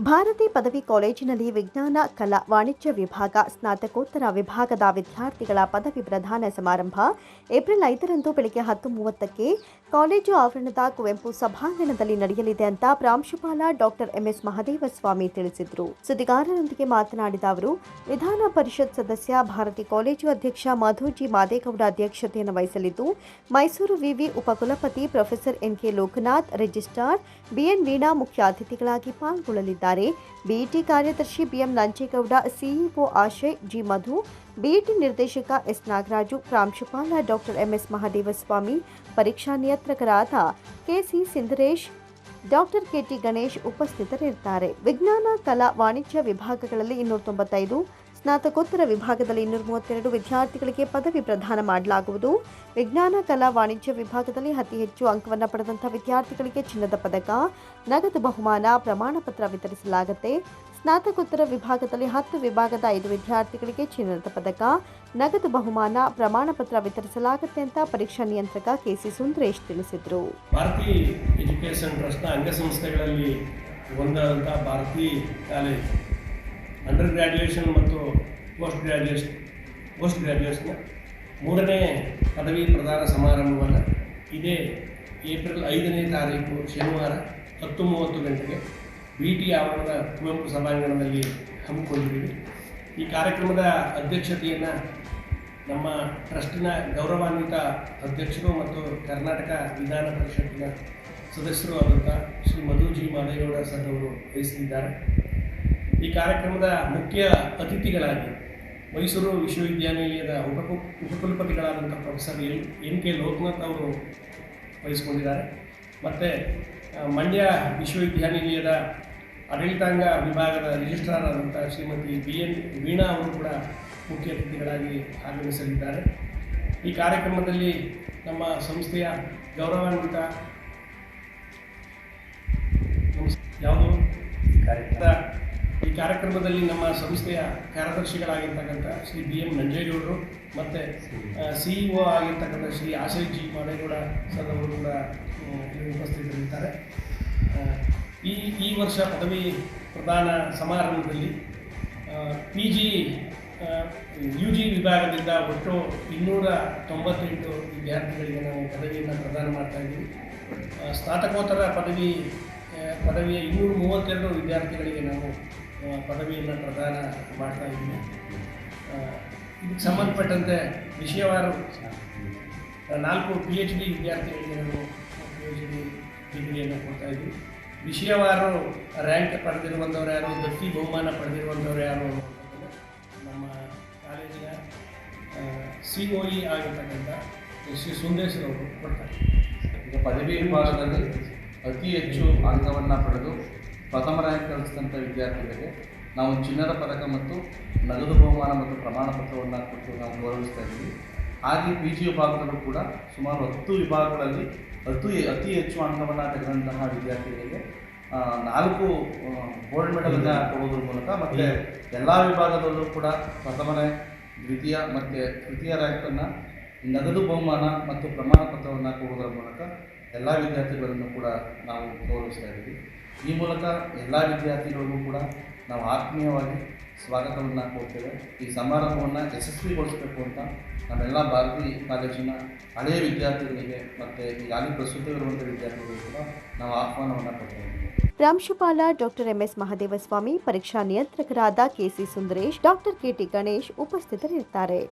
ಭಾರತಿ ಪದವಿ ಕಾಲೇಜಿನಲ್ಲಿ ವಿಜ್ಞಾನ, ಕಲಾ, ವಾಣಿಜ್ಯ ವಿಭಾಗ, ಸ್ನಾತಕೋತ್ತರ ವಿಭಾಗದ ವಿದ್ಯಾರ್ಥಿಗಳ ಪದವಿ ಪ್ರದಾನ ಸಮಾರಂಭ ಏಪ್ರಿಲ್ ಐದರಂದು ಬೆಳಗ್ಗೆ ಹತ್ತು ಮೂವತ್ತಕ್ಕೆ ಕಾಲೇಜು ಆವರಣದ ಕುವೆಂಪು ಸಭಾಂಗಣದಲ್ಲಿ ನಡೆಯಲಿದೆ ಅಂತ ಪ್ರಾಂಶುಪಾಲ ಡಾಕ್ಟರ್ ಎಂಎಸ್ ಮಹದೇವಸ್ವಾಮಿ ತಿಳಿಸಿದರು. ಸುದ್ದಿಗಾರರೊಂದಿಗೆ ಮಾತನಾಡಿದ ಅವರು, ವಿಧಾನ ಪರಿಷತ್ ಸದಸ್ಯ ಭಾರತಿ ಕಾಲೇಜು ಅಧ್ಯಕ್ಷ ಮಧುಜಿ ಮಾದೇಗೌಡ ಅಧ್ಯಕ್ಷತೆಯನ್ನು ವಹಿಸಲಿದ್ದು, ಮೈಸೂರು ವಿವಿ ಉಪಕುಲಪತಿ professor N K Lokanath, registrar B N Veena ಮುಖ್ಯ ಅತಿಥಿಗಳಾಗಿ ಪಾಲ್ಗೊಳ್ಳಲಿದ್ದಾರೆ. ಬಿಇಟಿ ಕಾರ್ಯದರ್ಶಿ B M Nanjegowda, CEO Ashay, G Madhu BET ನಿರ್ದೇಶಕ ಎಸ್ ನಾಗರಾಜು ಪ್ರಾಂಶುಪಾಲ ಡಾಕ್ಟರ್ ಎಂಎಸ್ ಮಹಾದೇವಸ್ವಾಮಿ, ಪರೀಕ್ಷಾ ನಿಯಂತ್ರಕರಾದ K C Sindhresh, doctor K T Ganesh ಉಪಸ್ಥಿತರಿರುತ್ತಾರೆ. ವಿಜ್ಞಾನ, ಕಲಾ, ವಾಣಿಜ್ಯ ವಿಭಾಗಗಳಲ್ಲಿ ಇನ್ನೂರ ತೊಂಬತ್ತೈದು ಸ್ನಾತಕೋತ್ತರ ವಿಭಾಗದಲ್ಲಿ ಇನ್ನೂರ ಮೂವತ್ತೆರಡು ವಿದ್ಯಾರ್ಥಿಗಳಿಗೆ ಪದವಿ ಪ್ರದಾನ ಮಾಡಲಾಗುವುದು. ವಿಜ್ಞಾನ, ಕಲಾ, ವಾಣಿಜ್ಯ ವಿಭಾಗದಲ್ಲಿ ಅತಿ ಹೆಚ್ಚು ಅಂಕವನ್ನು ಪಡೆದಂಥ ವಿದ್ಯಾರ್ಥಿಗಳಿಗೆ ಚಿನ್ನದ ಪದಕ, ನಗದು ಬಹುಮಾನ, ಪ್ರಮಾಣ ಪತ್ರ ವಿತರಿಸಲಾಗುತ್ತೆ. ಸ್ನಾತಕೋತ್ತರ ವಿಭಾಗದಲ್ಲಿ ಹತ್ತು ವಿಭಾಗದ ಐದು ವಿದ್ಯಾರ್ಥಿಗಳಿಗೆ ಚಿನ್ನದ ಪದಕ, ನಗದು ಬಹುಮಾನ, ಪ್ರಮಾಣ ಪತ್ರ ವಿತರಿಸಲಾಗುತ್ತೆ ಅಂತ ಪರೀಕ್ಷಾ ನಿಯಂತ್ರಕ ಕೆಸಿ ಸುಂದರೇಶ್ ತಿಳಿಸಿದರು. ಭಾರತಿ ಎಜುಕೇಶನ್ ಟ್ರಸ್ಟ್ನ ಅಂಗಸಂಸ್ಥೆಗಳಲ್ಲಿ ಒಂದಾದಂಥ ಭಾರತಿ ಕಾಲೇಜ್ ಅಂಡರ್ ಗ್ರ್ಯಾಜುಯೇಷನ್ ಮತ್ತು ಪೋಸ್ಟ್ ಗ್ರ್ಯಾಜುಯೇಷನ್ ಪೋಸ್ಟ್ ಗ್ರ್ಯಾಜುಯೇಷನ್ನ ಮೂರನೇ ಪದವಿ ಪ್ರದಾನ ಸಮಾರಂಭವನ್ನು ಇದೇ ಏಪ್ರಿಲ್ ಐದನೇ ತಾರೀಕು ಶನಿವಾರ ಹತ್ತು ಮೂವತ್ತು ಗಂಟೆಗೆ ವಿ ಟಿ ಆವರಣದ ಕುವೆಂಪು ಸಭಾಂಗಣದಲ್ಲಿ ಹಮ್ಮಿಕೊಂಡಿದ್ದೀವಿ. ಈ ಕಾರ್ಯಕ್ರಮದ ಅಧ್ಯಕ್ಷತೆಯನ್ನು ನಮ್ಮ ಟ್ರಸ್ಟಿನ ಗೌರವಾನ್ವಿತ ಅಧ್ಯಕ್ಷರು ಮತ್ತು ಕರ್ನಾಟಕ ವಿಧಾನ ಪರಿಷತ್ತಿನ ಸದಸ್ಯರು ಆದಂಥ ಶ್ರೀ ಮಧುಜಿ ಮಾದೇಗೌಡ ಸರ್ ಅವರು ವಹಿಸಲಿದ್ದಾರೆ ಈ ಕಾರ್ಯಕ್ರಮದ ಮುಖ್ಯ ಅತಿಥಿಗಳಾಗಿ ಮೈಸೂರು ವಿಶ್ವವಿದ್ಯಾನಿಲಯದ ಉಪಕು ಉಪಕುಲಪತಿಗಳಾದಂಥ professor L N K Lokanath ಅವರು ವಹಿಸ್ಕೊಂಡಿದ್ದಾರೆ. ಮತ್ತು ಮಂಡ್ಯ ವಿಶ್ವವಿದ್ಯಾನಿಲಯದ ಆಡಳಿತಾಂಗ ವಿಭಾಗದ ರಿಜಿಸ್ಟ್ರಾರ್ ಆದಂಥ ಶ್ರೀಮತಿ ಬಿ ಎನ್ ವೀಣಾ ಅವರು ಕೂಡ ಮುಖ್ಯ ಅತಿಥಿಗಳಾಗಿ ಆಗಮಿಸಲಿದ್ದಾರೆ. ಈ ಕಾರ್ಯಕ್ರಮದಲ್ಲಿ ನಮ್ಮ ಸಂಸ್ಥೆಯ ಗೌರವಾನ್ವಿತ ಯಾವುದು? ಕಾರ್ಯಕ್ರಮ ಈ ಕಾರ್ಯಕ್ರಮದಲ್ಲಿ ನಮ್ಮ ಸಂಸ್ಥೆಯ ಕಾರ್ಯದರ್ಶಿಗಳಾಗಿರ್ತಕ್ಕಂಥ ಶ್ರೀ ಬಿ ಎಂ ನಂಜೇಗೌಡರು ಮತ್ತು ಸಿಇಒ ಆಗಿರ್ತಕ್ಕಂಥ ಶ್ರೀ ಆಶಯ್ ಜಿ ಮಾದೇಗೌಡ ಸರ್ ಅವರು ಕೂಡ ಉಪಸ್ಥಿತರಿರ್ತಾರೆ ಈ ಈ ವರ್ಷ ಪದವಿ ಪ್ರದಾನ ಸಮಾರಂಭದಲ್ಲಿ ಪಿ ಜಿ ಯು ಜಿ ವಿಭಾಗದಿಂದ ಒಟ್ಟು ಇನ್ನೂರ ತೊಂಬತ್ತೆಂಟು ವಿದ್ಯಾರ್ಥಿಗಳಿಗೆ ನಾವು ಪದವಿಯನ್ನು ಪ್ರದಾನ ಮಾಡ್ತಾ ಇದ್ದೀವಿ. ಸ್ನಾತಕೋತ್ತರ ಪದವಿ ಪದವಿಯ ಇನ್ನೂರ ಮೂವತ್ತೆರಡು ವಿದ್ಯಾರ್ಥಿಗಳಿಗೆ ನಾವು ಪದವಿಯನ್ನು ಪ್ರದಾನ ಮಾಡ್ತಾ ಇದ್ದೀನಿ. ಇದಕ್ಕೆ ಸಂಬಂಧಪಟ್ಟಂತೆ ವಿಷಯವಾರು ನಾಲ್ಕು ಪಿ ಎಚ್ ಡಿ ವಿದ್ಯಾರ್ಥಿಗಳಿಗೆ ನಾನು ಪಿ ಎಚ್ ಡಿ ಡಿಗ್ರಿಯನ್ನು ಕೊಡ್ತಾ ಇದ್ದೀವಿ ವಿಷಯವಾರು ರ್ಯಾಂಕ್ ಪಡೆದಿರುವಂಥವ್ರು ಯಾರು ದತ್ತಿ ಬಹುಮಾನ ಪಡೆದಿರುವಂಥವ್ರು ಯಾರು ನಮ್ಮ ಕಾಲೇಜಿನ ಸಿ ಒ ಇ ಆಗಿರ್ತಕ್ಕಂಥ ಶ್ರೀ ಸುಂದೇಶ್ವರ ಅವರು ಕೊಡ್ತಾರೆ. ಈಗ ಪದವಿ ವಿಭಾಗದಲ್ಲಿ ಅತಿ ಹೆಚ್ಚು ಅಂಕವನ್ನು ಪಡೆದು ಪ್ರಥಮ ರ್ಯಾಂಕ್ ಗಳಿಸಿದಂಥ ವಿದ್ಯಾರ್ಥಿಗಳಿಗೆ ನಾವು ಚಿನ್ನದ ಪದಕ ಮತ್ತು ನಗದು ಬಹುಮಾನ ಮತ್ತು ಪ್ರಮಾಣ ಪತ್ರವನ್ನು ಕೊಟ್ಟು ನಾವು ಗೌರವಿಸ್ತಾ ಇದ್ದೀವಿ. ಹಾಗೆ ಪಿ ಜಿ ವಿಭಾಗದಲ್ಲೂ ಕೂಡ ಸುಮಾರು ಹತ್ತು ವಿಭಾಗಗಳಲ್ಲಿ ಅತಿ ಅತಿ ಹೆಚ್ಚು ಅಂಕವನ್ನು ತೆಗೆದಂತಹ ವಿದ್ಯಾರ್ಥಿಗಳಿಗೆ ನಾಲ್ಕು ಗೋಲ್ಡ್ ಮೆಡಲನ್ನು ಕೊಡೋದ್ರ ಮೂಲಕ ಮತ್ತು ಎಲ್ಲ ವಿಭಾಗದಲ್ಲೂ ಕೂಡ ಪ್ರಥಮ ದ್ವಿತೀಯ ಮತ್ತು ತೃತೀಯ ರ್ಯಾಂಕನ್ನು ನಗದು ಬಹುಮಾನ ಮತ್ತು ಪ್ರಮಾಣ ಪತ್ರವನ್ನು ಕೊಡುವುದರ ಮೂಲಕ ಎಲ್ಲ ವಿದ್ಯಾರ್ಥಿಗಳನ್ನು ಕೂಡ ನಾವು ಗೌರವಿಸ್ತಾ ಇದ್ದೀವಿ. ಈ ಮೂಲಕ ಎಲ್ಲ ವಿದ್ಯಾರ್ಥಿಗಳಿಗೂ ಕೂಡ ನಾವು ಆತ್ಮೀಯವಾಗಿ ಸ್ವಾಗತವನ್ನು ಕೊಡ್ತೇವೆ ಈ ಸಮಾರಂಭವನ್ನು ಯಶಸ್ವಿಗೊಳಿಸಬೇಕು ಅಂತ ನಮ್ಮೆಲ್ಲ ಭಾರತಿ ಕಾಲೇಜಿನ ಹಳೆಯ ವಿದ್ಯಾರ್ಥಿಗಳಿಗೆ ಮತ್ತು ಈಗಾಗಲೇ ಪ್ರಸ್ತುತವಿರುವಂಥ ವಿದ್ಯಾರ್ಥಿಗಳಿಗೂ ಕೂಡ ನಾವು ಆಹ್ವಾನವನ್ನು ಕೊಡ್ತೇವೆ ಪ್ರಾಂಶುಪಾಲ ಡಾಕ್ಟರ್ ಎಂಎಸ್ ಮಹದೇವಸ್ವಾಮಿ, ಪರೀಕ್ಷಾ ನಿಯಂತ್ರಕರಾದ K C Sundaresh, doctor K T Ganesh ಉಪಸ್ಥಿತರಿರುತ್ತಾರೆ.